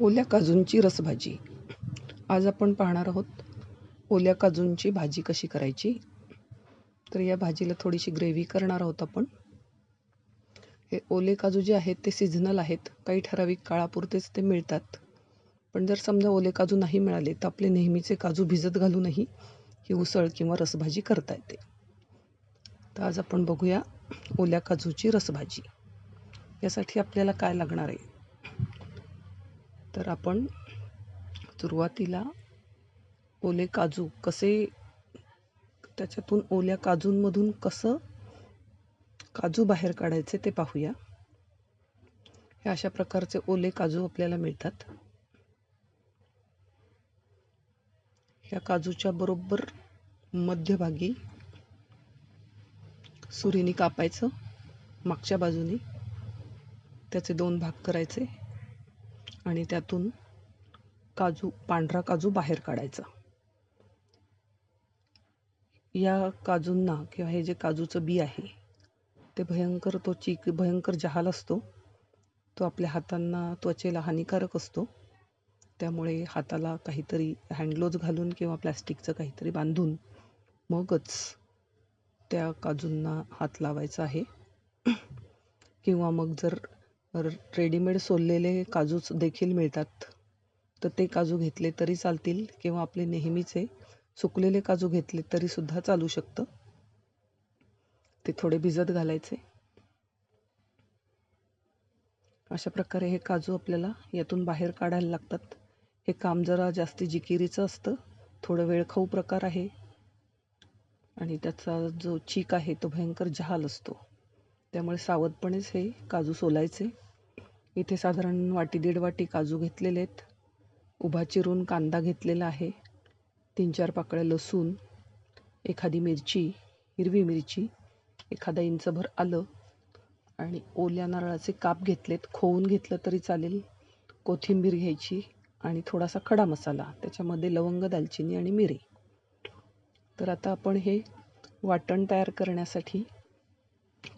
ओल्या काजूंची रसभाजी. आज आपण पाहणार आहोत ओल्या काजूंची भाजी कशी करायची? तर या भाजीला थोडीशी ग्रेव्ही करणार आहोत आपण. हे ओले काजू जे आहेत ते सिझनल आहेत. काही ठराविक काळापुरतेच ते मिळतात. पण जर समजा ओले काजू नाही मिळाले तर आपले नेहमीचे काजू भिजत घालूनही ही उसळ किंवा रसभाजी करता येते. तर आज आपण बघूया ओल्या काजूची रसभाजी. यासाठी आपल्याला काय लागणार आहे? तर आपण सुरुवातीला ओले काजू कसे त्याच्यातून ओल्या काजूंमधून कसं काजू बाहेर काढायचे ते पाहूया. हे अशा प्रकारचे ओले काजू आपल्याला मिळतात. ह्या काजूच्या बरोबर मध्यभागी सुरीने कापायचं मागच्या बाजूने त्याचे दोन भाग करायचे. आणि त्यातून काजू पांढरा काजू बाहेर काढायचा. या काजूंना किंवा हे जे काजूचं बी आहे ते भयंकर तो चीक भयंकर जहाल असतो. तो आपल्या हातांना त्वचेला हानिकारक असतो. त्यामुळे हाताला काहीतरी हँडग्लोज घालून किंवा प्लॅस्टिकचं काहीतरी बांधून मगच त्या काजूंना हात लावायचा आहे. किंवा मग जर रेडीमेड सोललेले काजूच देखील मिळतात. तर ते काजू घेतले तरी चालतील किंवा आपले नेहमीचे सुकलेले काजू घेतले तरीसुद्धा चालू शकतं. ते थोडे भिजत घालायचे. अशा प्रकारे हे काजू आपल्याला यातून बाहेर काढायला लागतात. हे काम जरा जास्ती जिकिरीचं असतं. थोडं वेळखाऊ प्रकार आहे. आणि त्याचा जो चीक आहे तो भयंकर जहाल असतो. त्यामुळे सावधपणेच हे काजू सोलायचे. इथे साधारण वाटी दीड वाटी काजू घेतलेले आहेत. उभा चिरून कांदा घेतलेला आहे. तीन चार पाकळ्या लसूण एखादी मिरची हिरवी मिरची एखादा इंचभर आलं आणि ओल्या नारळाचे काप घेतलेत. खोवून घेतलं तरी चालेल. कोथिंबीर घ्यायची आणि थोडासा खडा मसाला त्याच्यामध्ये लवंग दालचिनी आणि मिरी. तर आता आपण हे वाटण तयार करण्यासाठी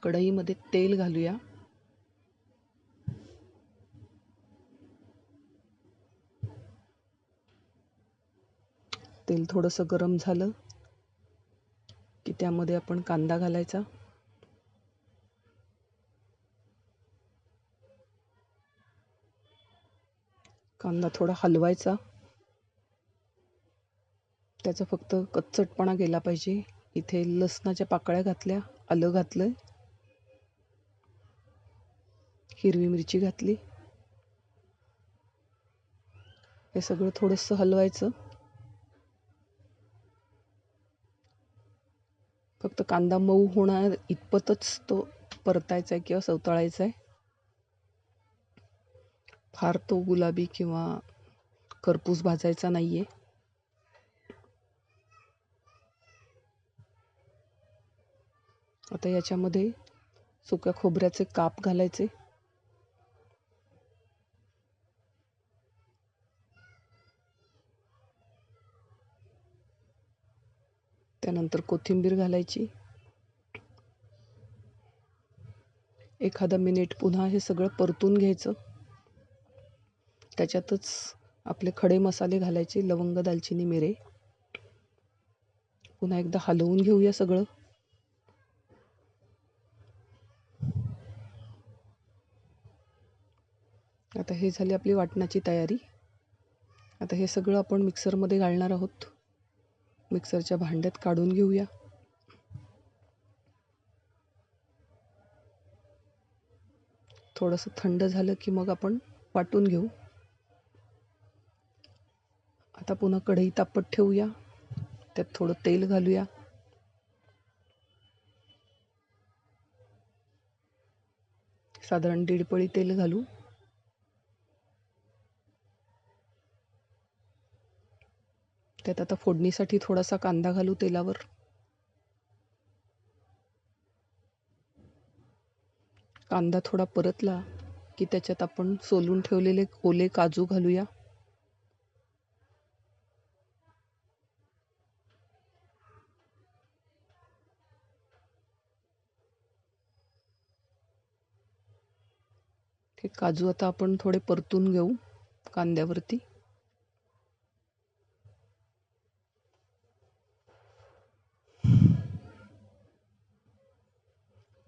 कढईमध्ये तेल घालूया. तेल थोडंसं गरम झालं की त्यामध्ये आपण कांदा घालायचा. कांदा थोडा हलवायचा. त्याचा फक्त कच्चटपणा गेला पाहिजे. इथे लसणाच्या पाकळ्या घातल्या आलं घातलं हिरवी मिरची घातली. हे सगळं थोडंसं हलवायचं. फक्त कांदा मऊ होणार इतपतच तो परतायचा आहे किंवा सवताळायचा आहे फार तो गुलाबी किंवा करपूस भाजायचा नाही आहे आता याच्यामध्ये सुक्या खोबऱ्याचे काप घालायचे. त्यानंतर कोथिंबीर घालायची. एखादा मिनिट पुन्हा हे सगळं परतून घ्यायचं. त्याच्यातच आपले खडे मसाले घालायचे लवंग दालचिनी मिरे. पुन्हा एकदा हलवून घेऊया सगळं. आता हे झाली आपली वाटणाची तयारी. आता हे सगळं आपण मिक्सरमध्ये घालणार आहोत. मिक्सरच्या भांड्यात काढून घेऊया. थोडंसं थंड झालं की मग आपण वाटून घेऊ. आता पुन्हा कढई तापत ठेवूया. त्यात थोडं तेल घालूया. साधारण दीड पळी तेल घालू. त्यात आता फोडणीसाठी थोडासा कांदा घालू तेलावर. कांदा थोडा परतला की त्याच्यात आपण सोलून ठेवलेले ओले काजू घालूया. हे काजू आता आपण थोडे परतून घेऊ कांद्यावरती.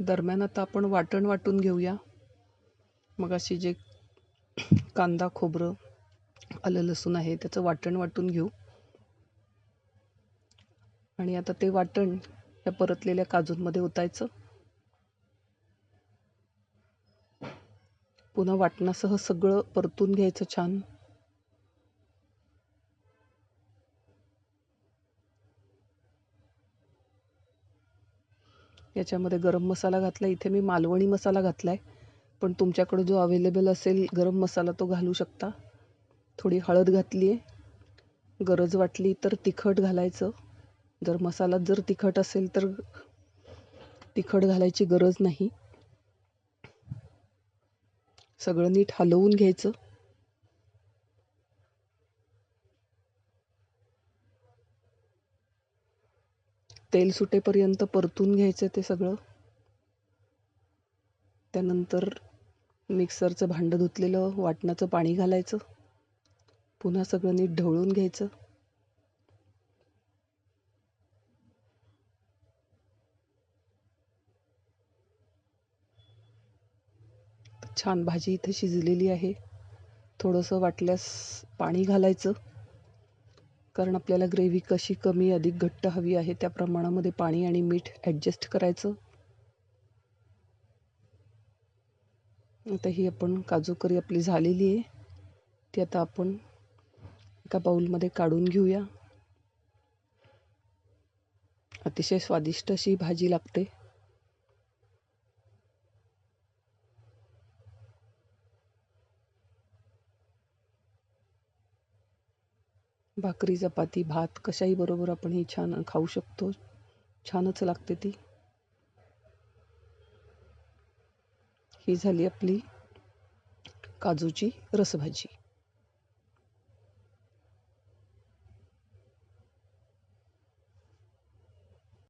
दरम्यान आता आपण वाटण वाटून घेऊया. मग अशी जे कांदा खोबरं आलं लसूण आहे त्याचं वाटण वाटून घेऊ. आणि आता ते वाटण या परतलेल्या काजूंमध्ये ओतायचं. पुन्हा वाटणासह सगळं परतून घ्यायचं छान. याच्यामध्ये गरम मसाला घातला. इथे मी मालवणी मसाला घातला आहे पण तुमच्याकडे जो अवेलेबल असेल गरम मसाला तो घालू शकता. थोडी हळद घातली आहे गरज वाटली तर तिखट घालायचं. जर मसाला जर तिखट असेल तर तिखट घालायची गरज नाही. सगळं नीट हलवून घ्यायचं. तेल सुटेपर्यंत परतून घ्यायचं ते सगळं. त्यानंतर मिक्सरचं भांडं धुतलेलं वाटणाचं पाणी घालायचं. पुन्हा सगळं नीट ढवळून घ्यायचं. छान भाजी इथे शिजलेली आहे. थोडंसं वाटल्यास पाणी घालायचं. कारण आपल्याला ग्रेव्ही कशी कमी अधिक घट्ट हवी आहे त्या प्रमाणामध्ये पाणी आणि मीठ ॲडजस्ट करायचं. आता ही आपण काजू करी आपली झालेली आहे. ती आता आपण एका बाऊलमध्ये काढून घेऊया. अतिशय स्वादिष्ट अशी भाजी लागते. भाकरी चपाती भात कशाही बरोबर आपण ही छान खाऊ शकतो. छानच लागते ती. ही झाली आपली काजूची रसभाजी.